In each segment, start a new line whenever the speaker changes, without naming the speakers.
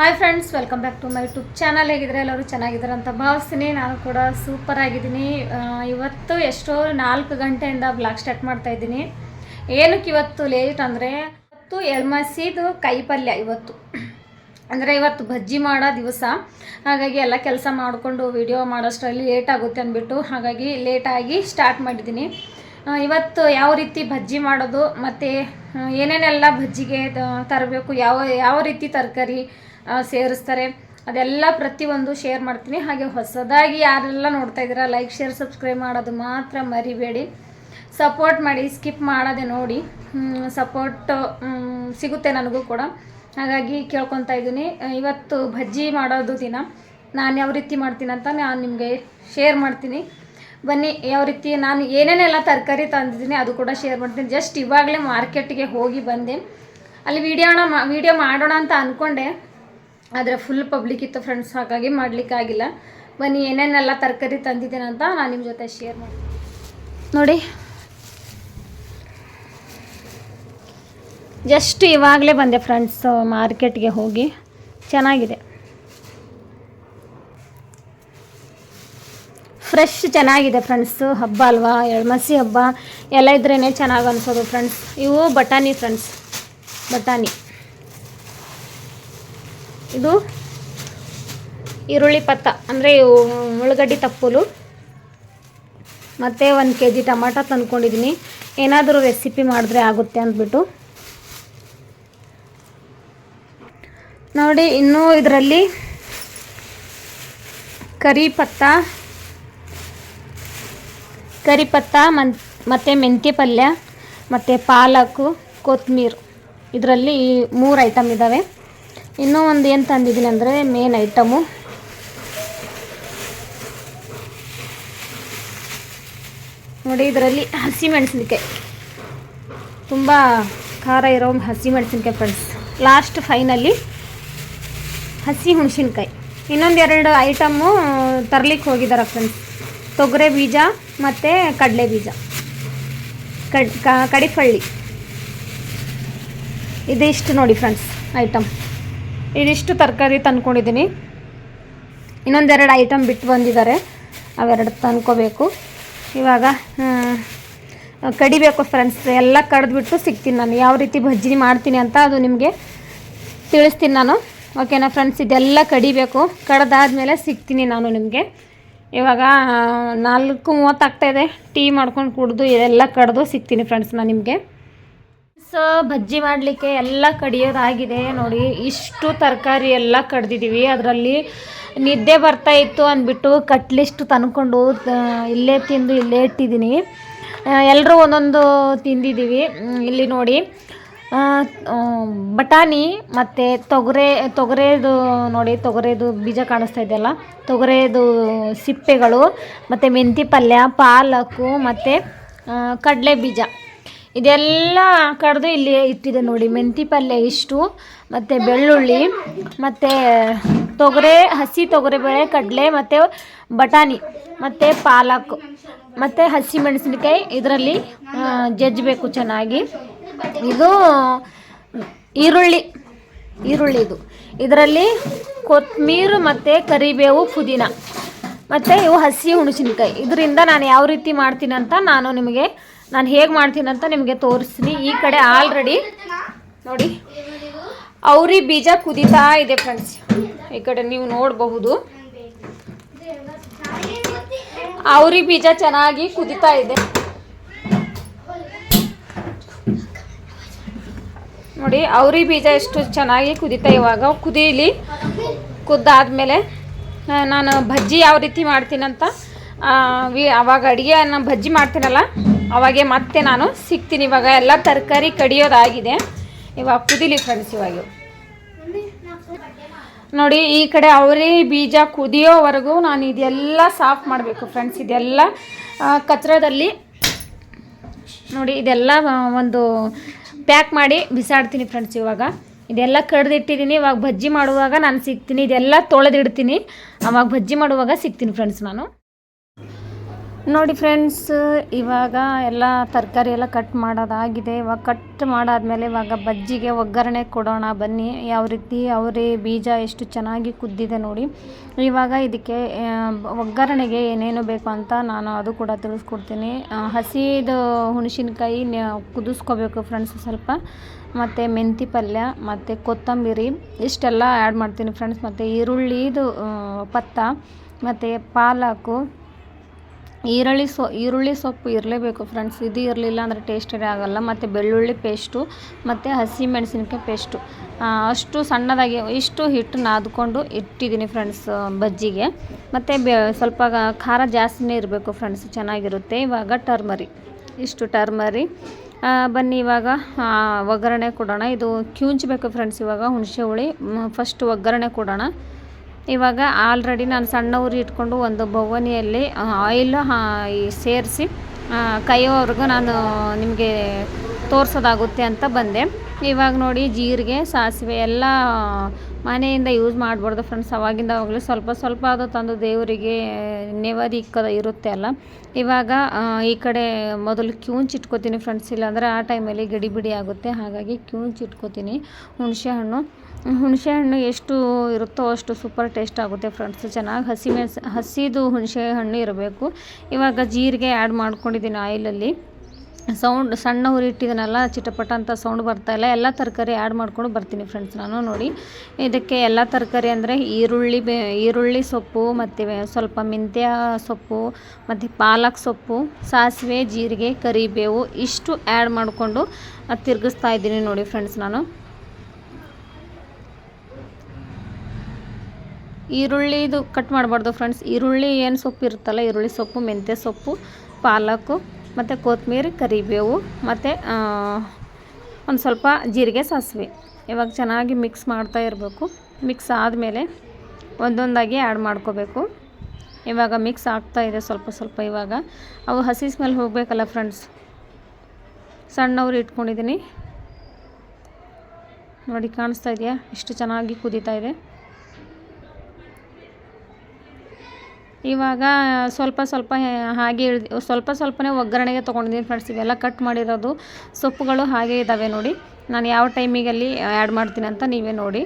Hi friends welcome back to my YouTube channel ಹೇಗಿದ್ರೆ ಎಲ್ಲರೂ ಚೆನ್ನಾಗಿದ್ದಾರೆ ಅಂತ ಭಾವಿಸ್ತೀನಿ. ನಾನು ಕೂಡ ಸೂಪರ್ ಆಗಿದ್ದೀನಿ. ಇವತ್ತು ಎಷ್ಟೋ ನಾಲ್ಕು ಗಂಟೆಯಿಂದ ಬ್ಲಾಗ್ ಸ್ಟಾರ್ಟ್ ಮಾಡ್ತಾ ಇದ್ದೀನಿ. ಏನಕ್ಕೆ ಇವತ್ತು ಲೇಟ್ ಅಂದರೆ, ಇವತ್ತು ಎಳ್ಮಸಿದು ಕೈ ಪಲ್ಯ ಇವತ್ತು. ಅಂದರೆ ಇವತ್ತು ಬಜ್ಜಿ ಮಾಡೋ ದಿವಸ. ಹಾಗಾಗಿ ಎಲ್ಲ ಕೆಲಸ ಮಾಡಿಕೊಂಡು ವಿಡಿಯೋ ಮಾಡೋಷ್ಟರಲ್ಲಿ ಲೇಟ್ ಆಗುತ್ತೆ ಅಂದ್ಬಿಟ್ಟು, ಹಾಗಾಗಿ ಲೇಟಾಗಿ ಸ್ಟಾರ್ಟ್ ಮಾಡಿದ್ದೀನಿ. ಇವತ್ತು ಯಾವ ರೀತಿ ಬಜ್ಜಿ ಮಾಡೋದು, ಮತ್ತು ಏನೇನೆಲ್ಲ ಬಜ್ಜಿಗೆ ತರಬೇಕು, ಯಾವ ಯಾವ ರೀತಿ ತರಕಾರಿ ಸೇರಿಸ್ತಾರೆ, ಅದೆಲ್ಲ ಪ್ರತಿಯೊಂದು ಶೇರ್ ಮಾಡ್ತೀನಿ. ಹಾಗೆ ಹೊಸದಾಗಿ ಯಾರೆಲ್ಲ ನೋಡ್ತಾ ಇದ್ದೀರಾ ಲೈಕ್ ಶೇರ್ ಸಬ್ಸ್ಕ್ರೈಬ್ ಮಾಡೋದು ಮಾತ್ರ ಮರಿಬೇಡಿ. ಸಪೋರ್ಟ್ ಮಾಡಿ ಸ್ಕಿಪ್ ಮಾಡೋದೆ ನೋಡಿ. ಸಪೋರ್ಟ್ ಸಿಗುತ್ತೆ ನನಗೂ ಕೂಡ. ಹಾಗಾಗಿ ಕೇಳ್ಕೊತಾ ಇದ್ದೀನಿ. ಇವತ್ತು ಬಜ್ಜಿ ಮಾಡೋದು ದಿನ. ನಾನು ಯಾವ ರೀತಿ ಮಾಡ್ತೀನಿ ಅಂತ ನಾನು ನಿಮಗೆ ಶೇರ್ ಮಾಡ್ತೀನಿ. ಬನ್ನಿ, ಯಾವ ರೀತಿ ನಾನು ಏನೇನೆಲ್ಲ ತರಕಾರಿ ತಂದಿದ್ದೀನಿ ಅದು ಕೂಡ ಶೇರ್ ಮಾಡ್ತೀನಿ. ಜಸ್ಟ್ ಇವಾಗಲೇ ಮಾರ್ಕೆಟ್ಗೆ ಹೋಗಿ ಬಂದೆ ಅಲ್ಲಿ ವೀಡಿಯೋಣ ವಿಡಿಯೋ ಮಾಡೋಣ ಅಂತ ಅಂದ್ಕೊಂಡೆ ಆದರೆ ಫುಲ್ ಪಬ್ಲಿಕ್ ಇತ್ತು ಫ್ರೆಂಡ್ಸ್ ಹಾಗಾಗಿ ಮಾಡಲಿಕ್ಕಾಗಿಲ್ಲ ಬನ್ನಿ, ಏನೇನೆಲ್ಲ ತರಕಾರಿ ತಂದಿದ್ದೀನಿ ಅಂತ ನಾನು ನಿಮ್ಮ ಜೊತೆ ಶೇರ್ ಮಾಡ್ತೀನಿ. ನೋಡಿ. ಜಸ್ಟ್ ಇವಾಗಲೇ ಬಂದೆ ಫ್ರೆಂಡ್ಸ್ ಮಾರ್ಕೆಟ್ಗೆ ಹೋಗಿ. ಚೆನ್ನಾಗಿದೆ. ಫ್ರೆಶ್ ಚೆನ್ನಾಗಿದೆ ಫ್ರೆಂಡ್ಸು ಹಬ್ಬ ಅಲ್ವಾ? ಎಳ್ಮಸಿ ಹಬ್ಬ. ಎಲ್ಲ ಇದ್ರೇ ಚೆನ್ನಾಗಿ ಅನಿಸೋದು ಫ್ರೆಂಡ್ಸ್ ಇವು ಬಟಾಣಿ ಫ್ರೆಂಡ್ಸ್ ಬಟಾಣಿ. ಇದು ಈರುಳ್ಳಿ ಪತ್ತ. ಅಂದರೆ ಇವು ಉಳ್ಳಗಡ್ಡಿ ತಪ್ಪಲು. ಮತ್ತು ಒಂದು ಕೆ ಜಿ ಟೊಮಾಟೊ ತಂದ್ಕೊಂಡಿದ್ದೀನಿ ಏನಾದರೂ ರೆಸಿಪಿ ಮಾಡಿದ್ರೆ ಆಗುತ್ತೆ ಅಂದ್ಬಿಟ್ಟು. ನೋಡಿ, ಇನ್ನೂ ಇದರಲ್ಲಿ ಕರಿ ಪತ್ತ ಕರಿ ಪತ್ತ ಮನ್, ಮತ್ತು ಮೆಂತ್ಯ ಪಲ್ಯ, ಮತ್ತು ಪಾಲಕು ಕೊತ್ತಂಬರಿ ಇದರಲ್ಲಿ ಮೂರು ಐಟಮ್ ಇದ್ದಾವೆ ಇನ್ನೂ ಒಂದು ಏನು ತಂದಿದ್ದೀನಿ ಅಂದರೆ ಮೇನ್ ಐಟಮು ನೋಡಿ, ಇದರಲ್ಲಿ ಹಸಿಮೆಣಸಿನ್ಕಾಯಿ ತುಂಬ ಖಾರ ಇರೋ ಹಸಿಮೆಣಸಿನ್ಕಾಯಿ ಫ್ರೆಂಡ್ಸ್ ಲಾಸ್ಟ್ ಫೈನಲ್ಲಿ ಹಸಿ ಹುಣಸಿನ್ಕಾಯಿ. ಇನ್ನೊಂದು ಎರಡು ಐಟಮ್ಮು ತರ್ಲಿಕ್ಕೆ ಹೋಗಿದ್ದಾರೆ ಫ್ರೆಂಡ್ಸ್ ತೊಗರೆ ಬೀಜ ಮತ್ತು ಕಡಲೆ ಬೀಜ. ಕಡ್ ಕಡಿಫಳ್ಳಿ. ಇದಿಷ್ಟು ನೋಡಿ ಫ್ರೆಂಡ್ಸ್ ಐಟಮ್. ಇದಿಷ್ಟು ತರಕಾರಿ ತಂದ್ಕೊಂಡಿದ್ದೀನಿ. ಇನ್ನೊಂದೆರಡು ಐಟಮ್ ಬಿಟ್ಟು ಬಂದಿದ್ದಾರೆ ಅವೆರಡು ತಂದ್ಕೋಬೇಕು. ಇವಾಗ ಕಡಿಬೇಕು ಫ್ರೆಂಡ್ಸ್ ಎಲ್ಲ ಕಡ್ದುಬಿಟ್ಟು ಸಿಗ್ತೀನಿ ನಾನು. ಯಾವ ರೀತಿ ಬಜ್ಜಿ ಮಾಡ್ತೀನಿ ಅಂತ ಅದು ನಿಮಗೆ ತಿಳಿಸ್ತೀನಿ ನಾನು. ಓಕೆನಾ ಫ್ರೆಂಡ್ಸ್ ಇದೆಲ್ಲ ಕಡಿಬೇಕು. ಕಡ್ದಾದ್ಮೇಲೆ ಸಿಗ್ತೀನಿ ನಾನು ನಿಮಗೆ. ಇವಾಗ ನಾಲ್ಕು ಮೂವತ್ತಾಗ್ತಾಯಿದೆ ಟೀ ಮಾಡ್ಕೊಂಡು ಕುಡಿದು ಇದೆಲ್ಲ ಕಡ್ದು ಸಿಗ್ತೀನಿ ಫ್ರೆಂಡ್ಸ್ ನಾನು ನಿಮಗೆ. ಸೊ ಬಜ್ಜಿ ಮಾಡಲಿಕ್ಕೆ ಎಲ್ಲ ಕಡಿಯೋದಾಗಿದೆ. ನೋಡಿ, ಇಷ್ಟು ತರಕಾರಿ ಎಲ್ಲ ಕಡ್ದಿದ್ದೀವಿ ಅದರಲ್ಲಿ ನಿದ್ದೆ ಬರ್ತಾ ಇತ್ತು ಅಂದ್ಬಿಟ್ಟು ಕಟ್ಲಿಷ್ಟು ತಂದ್ಕೊಂಡು ಇಲ್ಲೇ ತಿಂದು ಇಲ್ಲೇ ಇಟ್ಟಿದ್ದೀನಿ. ಎಲ್ಲರೂ ಒಂದೊಂದು ತಿಂದಿದ್ದೀವಿ ಇಲ್ಲಿ ನೋಡಿ ಬಟಾಣಿ ಮತ್ತು ತೊಗರೆ, ತೊಗರೆದು ನೋಡಿ, ತೊಗರೆದು ಬೀಜ ಕಾಣಿಸ್ತಾ ಇದೆಯಲ್ಲ, ತೊಗರೆದು ಸಿಪ್ಪೆಗಳು, ಮತ್ತು ಮೆಂತಿ ಪಲ್ಯ ಪಾಲಕ್ಕು ಮತ್ತು ಕಡಲೆ ಬೀಜ. ಇದೆಲ್ಲ ಕಡ್ದು ಇಲ್ಲಿ ಇಟ್ಟಿದೆ ನೋಡಿ, ಮೆಂತಿ ಪಲ್ಯ ಇಷ್ಟು, ಮತ್ತು ಬೆಳ್ಳುಳ್ಳಿ, ಮತ್ತು ತೊಗರೆ, ಹಸಿ ತೊಗರೆಬೇಳೆ ಕಡಲೆ, ಮತ್ತು ಬಟಾಣಿ, ಮತ್ತು ಪಾಲಕ್, ಮತ್ತು ಹಸಿ ಮೆಣಸಿನ್ಕಾಯಿ, ಇದರಲ್ಲಿ ಜಜ್ಜಬೇಕು ಚೆನ್ನಾಗಿ. ಇದು ಈರುಳ್ಳಿ ಈರುಳ್ಳಿ ಇದು. ಇದರಲ್ಲಿ ಕೊತ್ತಂಬರಿ ಮತ್ತು ಕರಿಬೇವು ಪುದೀನ ಮತ್ತು ಇವು ಹಸಿ ಹುಣಸಿನಕಾಯಿ. ಇದರಿಂದ ನಾನು ಯಾವ ರೀತಿ ಮಾಡ್ತೀನಿ ಅಂತ ನಾನು ನಿಮಗೆ, ನಾನು ಹೇಗೆ ಮಾಡ್ತೀನಿ ಅಂತ ನಿಮಗೆ ತೋರಿಸ್ತೀನಿ. ಈ ಕಡೆ ಆಲ್ರೆಡಿ ನೋಡಿ, ಅವ್ರಿ ಬೀಜ ಕುದೀತಾ ಇದೆ ಫ್ರೆಂಡ್ಸ್ ಈ ಕಡೆ ನೀವು ನೋಡಬಹುದು. ಅವ್ರಿ ಬೀಜ ಚೆನ್ನಾಗಿ ಕುದೀತಾ ಇದೆ. ನೋಡಿ, ಅವ್ರಿ ಬೀಜ ಎಷ್ಟು ಚೆನ್ನಾಗಿ ಕುದೀತಾ ಇವಾಗ. ಕುದೀಲಿ, ಕುದ್ದಾದ್ಮೇಲೆ ನಾನು ಬಜ್ಜಿ ಯಾವ ರೀತಿ ಮಾಡ್ತೀನಂತ ವಿ, ಅವಾಗ ಅಡುಗೆ ಬಜ್ಜಿ ಮಾಡ್ತೀನಲ್ಲ, ಅವಾಗೆ ಮತ್ತೆ ನಾನು ಸಿಗ್ತೀನಿ. ಇವಾಗ ಎಲ್ಲ ತರಕಾರಿ ಕಡಿಯೋದಾಗಿದೆ. ಇವಾಗ ಕುದೀಲಿ ಫ್ರೆಂಡ್ಸ್ ಇವಾಗ. ನೋಡಿ, ಈ ಕಡೆ ಅವರೇ ಬೀಜ ಕುದಿಯೋವರೆಗೂ ನಾನು ಇದೆಲ್ಲ ಸಾಫ್ ಮಾಡಬೇಕು ಫ್ರೆಂಡ್ಸ್ ಇದೆಲ್ಲ ಕಚ್ರದಲ್ಲಿ, ನೋಡಿ, ಇದೆಲ್ಲ ಒಂದು ಪ್ಯಾಕ್ ಮಾಡಿ ಬಿಸಾಡ್ತೀನಿ ಫ್ರೆಂಡ್ಸ್ ಇವಾಗ. ಇದೆಲ್ಲ ಕಡ್ದಿಟ್ಟಿದ್ದೀನಿ ಇವಾಗ ಬಜ್ಜಿ ಮಾಡುವಾಗ ನಾನು ಸಿಗ್ತೀನಿ. ಇದೆಲ್ಲ ತೊಳೆದಿಡ್ತೀನಿ. ಅವಾಗ ಬಜ್ಜಿ ಮಾಡುವಾಗ ಸಿಗ್ತೀನಿ ಫ್ರೆಂಡ್ಸ್ ನಾನು. ನೋಡಿ ಫ್ರೆಂಡ್ಸ್ ಇವಾಗ ಎಲ್ಲ ತರಕಾರಿ ಎಲ್ಲ ಕಟ್ ಮಾಡೋದಾಗಿದೆ. ಇವಾಗ ಕಟ್ ಮಾಡಾದಮೇಲೆ ಇವಾಗ ಬಜ್ಜಿಗೆ ಒಗ್ಗರಣೆ ಕೊಡೋಣ, ಬನ್ನಿ. ಯಾವ ರೀತಿ ಅವರೇ ಬೀಜ ಎಷ್ಟು ಚೆನ್ನಾಗಿ ಕುದ್ದಿದೆ ನೋಡಿ. ಇವಾಗ ಇದಕ್ಕೆ ಒಗ್ಗರಣೆಗೆ ಏನೇನು ಬೇಕು ಅಂತ ನಾನು ಅದು ಕೂಡ ತಿಳಿಸ್ಕೊಡ್ತೀನಿ. ಹಸಿದು ಹುಣಸಿನಕಾಯಿ ಕುದಿಸ್ಕೋಬೇಕು ಫ್ರೆಂಡ್ಸ್ ಸ್ವಲ್ಪ. ಮತ್ತು ಮೆಂತಿ ಪಲ್ಯ, ಮತ್ತು ಕೊತ್ತಂಬರಿ, ಇಷ್ಟೆಲ್ಲ ಆ್ಯಡ್ ಮಾಡ್ತೀನಿ ಫ್ರೆಂಡ್ಸ್ ಮತ್ತು ಈರುಳ್ಳಿದು ಪತ್ತ, ಮತ್ತು ಪಾಲಕು ಈರುಳ್ಳಿ ಸೊ, ಈರುಳ್ಳಿ ಸೊಪ್ಪು ಇರಲೇಬೇಕು ಫ್ರೆಂಡ್ಸ್ ಇದು ಇರಲಿಲ್ಲ ಅಂದರೆ ಟೇಸ್ಟೇ ಆಗೋಲ್ಲ. ಮತ್ತು ಬೆಳ್ಳುಳ್ಳಿ ಪೇಸ್ಟು ಮತ್ತು ಹಸಿ ಮೆಣಸಿನ್ಕಾಯಿ ಪೇಸ್ಟು ಅಷ್ಟು ಸಣ್ಣದಾಗಿ, ಇಷ್ಟು ಹಿಟ್ಟು ನಾದ್ಕೊಂಡು ಇಟ್ಟಿದ್ದೀನಿ ಫ್ರೆಂಡ್ಸ್ ಬಜ್ಜಿಗೆ. ಮತ್ತು ಬೆ, ಸ್ವಲ್ಪ ಖಾರ ಜಾಸ್ತಿನೇ ಇರಬೇಕು ಫ್ರೆಂಡ್ಸ್ ಚೆನ್ನಾಗಿರುತ್ತೆ. ಇವಾಗ ಟರ್ಮರಿ, ಇಷ್ಟು ಟರ್ಮರಿ. ಬನ್ನಿ ಇವಾಗ ಒಗ್ಗರಣೆ ಕೊಡೋಣ. ಇದು ಕ್ಯೂಂಚಬೇಕು ಫ್ರೆಂಡ್ಸ್ ಇವಾಗ ಹುಣಸೆ ಹುಳಿ. ಫಸ್ಟ್ ಒಗ್ಗರಣೆ ಕೊಡೋಣ. ಇವಾಗ ಆಲ್ರೆಡಿ ನಾನು ಸಣ್ಣ ಇಟ್ಕೊಂಡು ಒಂದು ಬೊಗನಿಯಲ್ಲಿ ಆಯಿಲ್ ಸೇರಿಸಿ ಕೈಯೋವರೆಗೂ ನಾನು ನಿಮಗೆ ತೋರಿಸೋದಾಗುತ್ತೆ ಅಂತ ಬಂದೆ. ಇವಾಗ ನೋಡಿ ಜೀರಿಗೆ, ಸಾಸಿವೆ ಎಲ್ಲ ಮನೆಯಿಂದ ಯೂಸ್ ಮಾಡಬಾರ್ದು ಫ್ರೆಂಡ್ಸ್ ಅವಾಗಿಂದ ಅವಾಗಲೇ ಸ್ವಲ್ಪ ಸ್ವಲ್ಪ ಅದು ತಂದು ದೇವರಿಗೆ ನೆವದಿ ಇಕ್ಕದ ಇರುತ್ತೆ ಅಲ್ಲ. ಇವಾಗ ಈ ಕಡೆ ಮೊದಲು ಕ್ಯೂಂಚ್ ಇಟ್ಕೋತೀನಿ ಫ್ರೆಂಡ್ಸ್ ಇಲ್ಲಾಂದರೆ ಆ ಟೈಮಲ್ಲಿ ಗಡಿಬಿಡಿ ಆಗುತ್ತೆ. ಹಾಗಾಗಿ ಕ್ಯೂಂಚ್ ಇಟ್ಕೋತೀನಿ ಹುಣಸೆ ಹಣ್ಣು. ಹುಣಸೆ ಹಣ್ಣು ಎಷ್ಟು ಇರುತ್ತೋ ಅಷ್ಟು ಸೂಪರ್ ಟೇಸ್ಟ್ ಆಗುತ್ತೆ ಫ್ರೆಂಡ್ಸ್ ಚೆನ್ನಾಗಿ ಹಸಿ ಮೆಣಸು, ಹಸಿದು ಹುಣಸೆ ಹಣ್ಣು ಇರಬೇಕು. ಇವಾಗ ಜೀರಿಗೆ ಆ್ಯಡ್ ಮಾಡ್ಕೊಂಡಿದ್ದೀನಿ ಆಯಿಲಲ್ಲಿ ಸೌಂಡ್, ಸಣ್ಣ ಹುರಿ ಇಟ್ಟಿದ್ದೀನಲ್ಲ ಚಿಟಪಟ ಅಂತ ಸೌಂಡ್ ಬರ್ತಾ ಇಲ್ಲ. ಎಲ್ಲ ತರಕಾರಿ ಆ್ಯಡ್ ಮಾಡ್ಕೊಂಡು ಬರ್ತೀನಿ ಫ್ರೆಂಡ್ಸ್ ನಾನು ನೋಡಿ. ಇದಕ್ಕೆ ಎಲ್ಲ ತರಕಾರಿ ಅಂದರೆ ಈರುಳ್ಳಿ ಬೆ, ಈರುಳ್ಳಿ ಸೊಪ್ಪು, ಮತ್ತು ಸ್ವಲ್ಪ ಮೆಂತ್ಯ ಸೊಪ್ಪು, ಮತ್ತು ಪಾಲಕ್ ಸೊಪ್ಪು, ಸಾಸಿವೆ, ಜೀರಿಗೆ, ಕರಿಬೇವು ಇಷ್ಟು ಆ್ಯಡ್ ಮಾಡಿಕೊಂಡು ತಿರುಗಿಸ್ತಾ ಇದ್ದೀನಿ ನೋಡಿ ಫ್ರೆಂಡ್ಸ್ ನಾನು. ಈರುಳ್ಳಿದು ಕಟ್ ಮಾಡಬಾರ್ದು ಫ್ರೆಂಡ್ಸ್ ಈರುಳ್ಳಿ ಏನು ಸೊಪ್ಪು ಇರುತ್ತಲ್ಲ, ಈರುಳ್ಳಿ ಸೊಪ್ಪು, ಮೆಂತ್ಯ ಸೊಪ್ಪು, ಪಾಲಕು, ಮತ್ತು ಕೊತ್ತಂಬರಿ ಕರಿಬೇವು, ಮತ್ತು ಒಂದು ಸ್ವಲ್ಪ ಜೀರಿಗೆ ಸಾಸಿವೆ. ಇವಾಗ ಚೆನ್ನಾಗಿ ಮಿಕ್ಸ್ ಮಾಡ್ತಾ ಇರಬೇಕು. ಮಿಕ್ಸ್ ಆದಮೇಲೆ ಒಂದೊಂದಾಗಿ ಆ್ಯಡ್ ಮಾಡ್ಕೋಬೇಕು. ಇವಾಗ ಮಿಕ್ಸ್ ಆಗ್ತಾ ಇದೆ ಸ್ವಲ್ಪ ಸ್ವಲ್ಪ ಇವಾಗ. ಅವು ಹಸಿ ಸ್ಮೆಲ್ ಹೋಗಬೇಕಲ್ಲ ಫ್ರೆಂಡ್ಸ್ ಸಣ್ಣವ್ರು ಇಟ್ಕೊಂಡಿದ್ದೀನಿ ನೋಡಿ ಕಾಣಿಸ್ತಾ ಇದೆಯಾ? ಇಷ್ಟು ಚೆನ್ನಾಗಿ ಕುದೀತಾ ಇದೆ. ಇವಾಗ ಸ್ವಲ್ಪ ಸ್ವಲ್ಪ ಹಾಗೆ ಇಳ್ದು, ಸ್ವಲ್ಪ ಸ್ವಲ್ಪನೇ ಒಗ್ಗರಣೆಗೆ ತೊಗೊಂಡಿದ್ದೀನಿ ಫ್ರೆಂಡ್ಸ್ ಇವೆಲ್ಲ ಕಟ್ ಮಾಡಿರೋದು ಸೊಪ್ಪುಗಳು ಹಾಗೆ ಇದ್ದಾವೆ ನೋಡಿ. ನಾನು ಯಾವ ಟೈಮಿಗಲ್ಲಿ ಆ್ಯಡ್ ಮಾಡ್ತೀನಿ ಅಂತ ನೀವೇ ನೋಡಿ.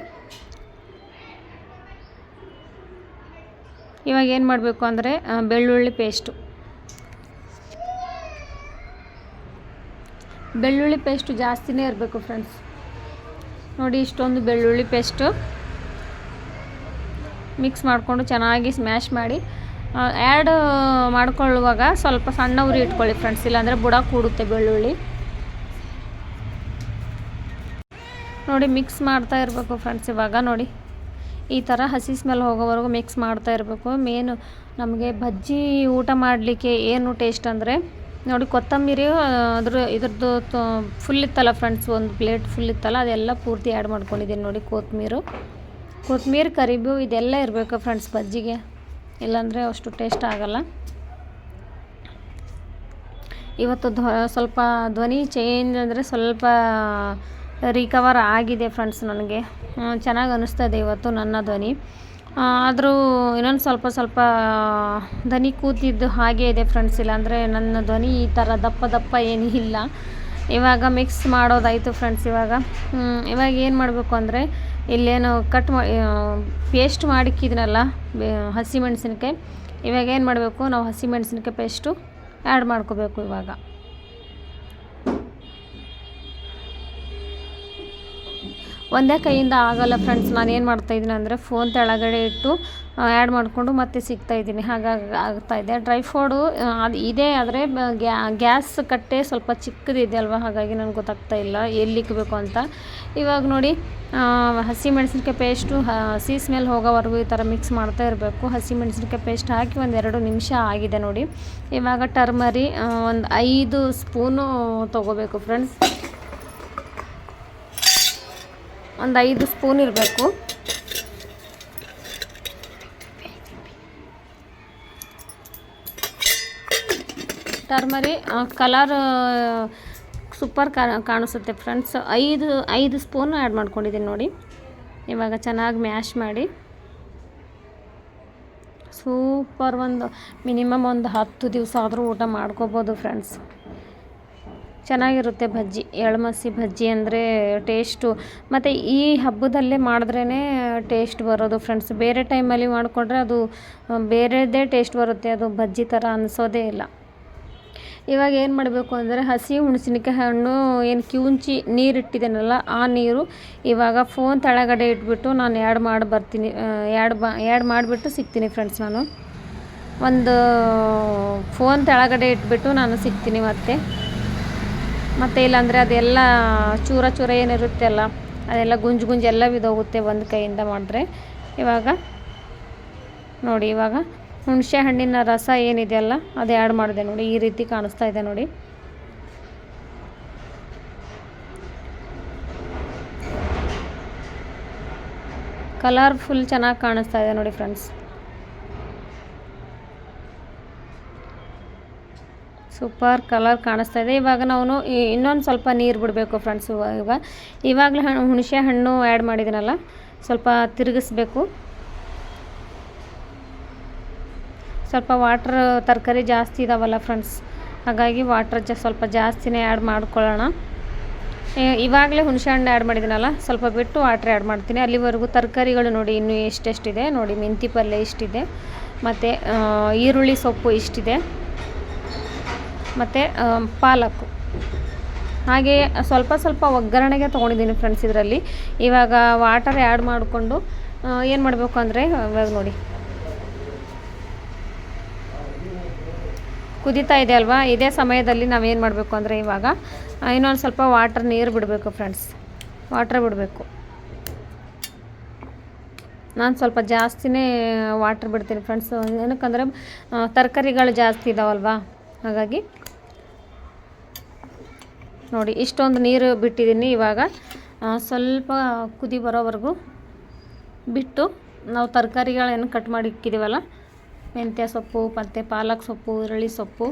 ಇವಾಗ ಏನು ಮಾಡಬೇಕು ಅಂದರೆ ಬೆಳ್ಳುಳ್ಳಿ ಪೇಸ್ಟು ಬೆಳ್ಳುಳ್ಳಿ ಪೇಸ್ಟು ಜಾಸ್ತಿನೇ ಇರಬೇಕು ಫ್ರೆಂಡ್ಸ್ ನೋಡಿ ಇಷ್ಟೊಂದು ಬೆಳ್ಳುಳ್ಳಿ ಪೇಸ್ಟು ಮಿಕ್ಸ್ ಮಾಡಿಕೊಂಡು ಚೆನ್ನಾಗಿ ಸ್ಮ್ಯಾಶ್ ಮಾಡಿ. ಆ್ಯಡ್ ಮಾಡ್ಕೊಳ್ಳುವಾಗ ಸ್ವಲ್ಪ ಸಣ್ಣ ಉರಿ ಇಟ್ಕೊಳ್ಳಿ ಫ್ರೆಂಡ್ಸ್ ಇಲ್ಲಾಂದರೆ ಬುಡ ಕೂಡುತ್ತೆ ಬೆಳ್ಳುಳ್ಳಿ. ನೋಡಿ ಮಿಕ್ಸ್ ಮಾಡ್ತಾ ಇರಬೇಕು ಫ್ರೆಂಡ್ಸ್ ಇವಾಗ. ನೋಡಿ, ಈ ಥರ ಹಸಿ ಸ್ಮೆಲ್ ಹೋಗೋವರೆಗೂ ಮಿಕ್ಸ್ ಮಾಡ್ತಾ ಇರಬೇಕು. ಮೇನು ನಮಗೆ ಬಜ್ಜಿ ಊಟ ಮಾಡಲಿಕ್ಕೆ ಏನು ಟೇಸ್ಟ್ ಅಂದರೆ, ನೋಡಿ ಕೊತ್ತಂಬರಿ ಅದ್ರ, ಇದ್ರದ್ದು ಫುಲ್ ಇತ್ತಲ್ಲ ಫ್ರೆಂಡ್ಸ್ ಒಂದು ಪ್ಲೇಟ್ ಫುಲ್ ಇತ್ತಲ್ಲ, ಅದೆಲ್ಲ ಪೂರ್ತಿ ಆ್ಯಡ್ ಮಾಡ್ಕೊಂಡಿದ್ದೀನಿ ನೋಡಿ ಕೊತ್ತಂಬೀರು ಕೊತ್ತಂಬರಿ ಕರಿಬೇವು, ಇದೆಲ್ಲ ಇರಬೇಕು ಫ್ರೆಂಡ್ಸ್ ಬಜ್ಜಿಗೆ. ಇಲ್ಲಾಂದರೆ ಅಷ್ಟು ಟೇಸ್ಟ್ ಆಗಲ್ಲ. ಇವತ್ತು ಧ್ವ, ಸ್ವಲ್ಪ ಧ್ವನಿ ಚೇಂಜ್ ಅಂದರೆ ಸ್ವಲ್ಪ ರಿಕವರ್ ಆಗಿದೆ ಫ್ರೆಂಡ್ಸ್ ನನಗೆ. ಚೆನ್ನಾಗಿ ಅನ್ನಿಸ್ತಾ ಇದೆ ಇವತ್ತು ನನ್ನ ಧ್ವನಿ. ಆದರೂ ಇನ್ನೊಂದು ಸ್ವಲ್ಪ ಸ್ವಲ್ಪ ಧ್ವನಿ ಕೂತಿದ್ದು ಹಾಗೆ ಇದೆ ಫ್ರೆಂಡ್ಸ್ ಇಲ್ಲಾಂದರೆ ನನ್ನ ಧ್ವನಿ ಈ ಥರ ದಪ್ಪ ದಪ್ಪ ಏನೂ ಇಲ್ಲ. ಇವಾಗ ಮಿಕ್ಸ್ ಮಾಡೋದಾಯಿತು ಫ್ರೆಂಡ್ಸ್ ಇವಾಗ. ಇವಾಗ ಏನು ಮಾಡಬೇಕು ಅಂದರೆ ಇಲ್ಲೇನು ಕಟ್ ಮಾ ಪೇಸ್ಟ್ ಮಾಡಿಕ್ಕಿದ್ನಲ್ಲ ಹಸಿ ಮೆಣಸಿನ್ಕಾಯಿ. ಇವಾಗ ಏನು ಮಾಡಬೇಕು, ನಾವು ಹಸಿ ಮೆಣಸಿನ್ಕಾಯಿ ಪೇಸ್ಟು ಆ್ಯಡ್ ಮಾಡ್ಕೋಬೇಕು ಇವಾಗ. ಒಂದೇ ಕೈಯಿಂದ ಆಗಲ್ಲ ಫ್ರೆಂಡ್ಸ್ ನಾನು ಏನು ಮಾಡ್ತಾಯಿದ್ದೀನಿ ಅಂದರೆ ಫೋನ್ ತೆಳಗಡೆ ಇಟ್ಟು ಆ್ಯಡ್ ಮಾಡಿಕೊಂಡು ಮತ್ತೆ ಸಿಗ್ತಾ ಇದ್ದೀನಿ. ಹಾಗಾಗಿ ಇದೆ. ಡ್ರೈ ಫ್ರೂಡು ಅದು ಇದೆ ಆದರೆ ಗ್ಯಾಸ್ ಕಟ್ಟೆ ಸ್ವಲ್ಪ ಚಿಕ್ಕದಿದೆ ಅಲ್ವಾ? ಹಾಗಾಗಿ ನನಗೆ ಗೊತ್ತಾಗ್ತಾ ಇಲ್ಲ ಎಲ್ಲಿ ಇಕ್ಕಬೇಕು ಅಂತ. ಇವಾಗ ನೋಡಿ ಹಸಿ ಮೆಣಸಿನ್ಕಾಯಿ ಪೇಸ್ಟು ಹಸಿ ಸ್ಮೆಲ್ ಹೋಗೋವರೆಗೂ ಈ ಥರ ಮಿಕ್ಸ್ ಮಾಡ್ತಾ ಇರಬೇಕು. ಹಸಿ ಮೆಣಸಿನ್ಕಾಯಿ ಪೇಸ್ಟ್ ಹಾಕಿ ಒಂದು ಎರಡು ನಿಮಿಷ ಆಗಿದೆ ನೋಡಿ. ಇವಾಗ ಟರ್ಮರಿ ಒಂದು ಐದು ಸ್ಪೂನು ತೊಗೋಬೇಕು ಫ್ರೆಂಡ್ಸ್ ಒಂದು ಐದು ಸ್ಪೂನ್ ಇರಬೇಕು. ಟರ್ಮರಿ ಕಲರ್ ಸೂಪರ್ ಕಾಣಿಸುತ್ತೆ ಫ್ರೆಂಡ್ಸ್. ಐದು ಐದು ಸ್ಪೂನ್ ಆ್ಯಡ್ ಮಾಡ್ಕೊಂಡಿದ್ದೀನಿ ನೋಡಿ. ಇವಾಗ ಚೆನ್ನಾಗಿ ಮ್ಯಾಶ್ ಮಾಡಿ. ಸೂಪರ್ ಒಂದು ಮಿನಿಮಮ್ ಒಂದು ಹತ್ತು ದಿವಸ ಆದರೂ ಊಟ ಮಾಡ್ಕೋಬೋದು ಫ್ರೆಂಡ್ಸ್. ಚೆನ್ನಾಗಿರುತ್ತೆ ಬಜ್ಜಿ. ಎಳ್ಮಸಿ ಬಜ್ಜಿ ಅಂದರೆ ಟೇಸ್ಟು. ಮತ್ತು ಈ ಹಬ್ಬದಲ್ಲೇ ಮಾಡಿದ್ರೇ ಟೇಸ್ಟ್ ಬರೋದು ಫ್ರೆಂಡ್ಸ್ ಬೇರೆ ಟೈಮಲ್ಲಿ ಮಾಡಿಕೊಂಡ್ರೆ ಅದು ಬೇರೆದೇ ಟೇಸ್ಟ್ ಬರುತ್ತೆ. ಅದು ಬಜ್ಜಿ ಥರ ಅನಿಸೋದೇ ಇಲ್ಲ. ಇವಾಗ ಏನು ಮಾಡಬೇಕು ಅಂದರೆ ಹಸಿ ಹುಣಸಿನಕಾಯಿ ಹಣ್ಣು, ಏನು ಕಿವುಂಚಿ ನೀರು ಇಟ್ಟಿದ್ದೇನಲ್ಲ ಆ ನೀರು ಇವಾಗ ಫೋನ್ ತಳಗಡೆ ಇಟ್ಬಿಟ್ಟು ನಾನು ಆ್ಯಡ್ ಮಾಡಿ ಬರ್ತೀನಿ ಆ್ಯಡ್ ಬಾ ಆ್ಯಡ್ ಮಾಡಿಬಿಟ್ಟು ಸಿಗ್ತೀನಿ ಫ್ರೆಂಡ್ಸ್ ನಾನು. ಒಂದು ಫೋನ್ ತಳಗಡೆ ಇಟ್ಬಿಟ್ಟು ನಾನು ಸಿಗ್ತೀನಿ ಮತ್ತೆ. ಮತ್ತು ಇಲ್ಲಾಂದರೆ ಅದೆಲ್ಲ ಚೂರ ಚೂರ ಏನಿರುತ್ತೆ ಅಲ್ಲ, ಅದೆಲ್ಲ ಗುಂಜು ಗುಂಜು ಎಲ್ಲ ಬಿದ್ದೋಗುತ್ತೆ ಒಂದು ಕೈಯಿಂದ ಮಾಡಿದ್ರೆ. ಇವಾಗ ನೋಡಿ, ಇವಾಗ ಹುಣಸೆ ಹಣ್ಣಿನ ರಸ ಏನಿದೆಯಲ್ಲ ಅದು ಆ್ಯಡ್ ಮಾಡಿದೆ ನೋಡಿ, ಈ ರೀತಿ ಕಾಣಿಸ್ತಾ ಇದೆ ನೋಡಿ. ಕಲರ್ಫುಲ್ ಚೆನ್ನಾಗಿ ಕಾಣಿಸ್ತಾ ಇದೆ ನೋಡಿ ಫ್ರೆಂಡ್ಸ್ ಸೂಪರ್ ಕಲರ್ ಕಾಣಿಸ್ತಾ ಇದೆ. ಇವಾಗ ನಾವು ಇನ್ನೊಂದು ಸ್ವಲ್ಪ ನೀರು ಬಿಡಬೇಕು ಫ್ರೆಂಡ್ಸ್ ಇವಾಗ ಇವಾಗಲೇ ಹಣ್ಣು ಹುಣಸೆ ಹಣ್ಣು ಆ್ಯಡ್ ಮಾಡಿದ್ದೀನಲ್ಲ ಸ್ವಲ್ಪ ತಿರುಗಿಸ್ಬೇಕು. ಸ್ವಲ್ಪ ವಾಟ್ರ್ ತರಕಾರಿ ಜಾಸ್ತಿ ಇದಾವಲ್ಲ ಫ್ರೆಂಡ್ಸ್ ಹಾಗಾಗಿ ವಾಟ್ರ್ ಜ ಸ್ವಲ್ಪ ಜಾಸ್ತಿನೇ ಆ್ಯಡ್ ಮಾಡ್ಕೊಳ್ಳೋಣ. ಇವಾಗಲೇ ಹುಣಸೆ ಹಣ್ಣು ಆ್ಯಡ್ ಮಾಡಿದ್ದೀನಲ್ಲ ಸ್ವಲ್ಪ ಬಿಟ್ಟು ವಾಟ್ರ್ ಆ್ಯಡ್ ಮಾಡ್ತೀನಿ. ಅಲ್ಲಿವರೆಗೂ ತರಕಾರಿಗಳು ನೋಡಿ ಇನ್ನೂ ಎಷ್ಟೆಷ್ಟಿದೆ, ನೋಡಿ ಮೆಂತಿ ಪಲ್ಯ ಇಷ್ಟಿದೆ, ಮತ್ತು ಈರುಳ್ಳಿ ಸೊಪ್ಪು ಇಷ್ಟಿದೆ. ಮತ್ತು ಪಾಲಕು. ಹಾಗೆಯೇ ಸ್ವಲ್ಪ ಸ್ವಲ್ಪ ಒಗ್ಗರಣೆಗೆ ತೊಗೊಂಡಿದ್ದೀನಿ ಫ್ರೆಂಡ್ಸ್ ಇದರಲ್ಲಿ. ಇವಾಗ ವಾಟರ್ ಆ್ಯಡ್ ಮಾಡಿಕೊಂಡು ಏನು ಮಾಡಬೇಕು ಅಂದರೆ, ಇವಾಗ ನೋಡಿ. ಕುದೀತಾ ಇದೆ ಅಲ್ವಾ? ಇದೇ ಸಮಯದಲ್ಲಿ ನಾವೇನು ಮಾಡಬೇಕು ಅಂದರೆ ಇವಾಗ ಇನ್ನೊಂದು ಸ್ವಲ್ಪ ವಾಟರ್ ನೀರು ಬಿಡಬೇಕು ಫ್ರೆಂಡ್ಸ್ ವಾಟ್ರ್ ಬಿಡಬೇಕು. ನಾನು ಸ್ವಲ್ಪ ಜಾಸ್ತಿನೇ ವಾಟ್ರ್ ಬಿಡ್ತೀನಿ ಫ್ರೆಂಡ್ಸ್ ಏನಕ್ಕಂದರೆ ತರಕಾರಿಗಳು ಜಾಸ್ತಿ ಇದಾವಲ್ವಾ? ಹಾಗಾಗಿ ನೋಡಿ, ಇಷ್ಟೊಂದು ನೀರು ಬಿಟ್ಟಿದ್ದೀನಿ. ಇವಾಗ ಸ್ವಲ್ಪ ಕುದಿ ಬರೋವರೆಗೂ ಬಿಟ್ಟು ನಾವು ತರಕಾರಿಗಳೇನು ಕಟ್ ಮಾಡಿ ಇಕ್ಕಿದ್ದೀವಲ್ಲ ಮೆಂತ್ಯ ಸೊಪ್ಪು ಮತ್ತು ಪಾಲಕ್ ಸೊಪ್ಪು, ಈರುಳ್ಳಿ ಸೊಪ್ಪು.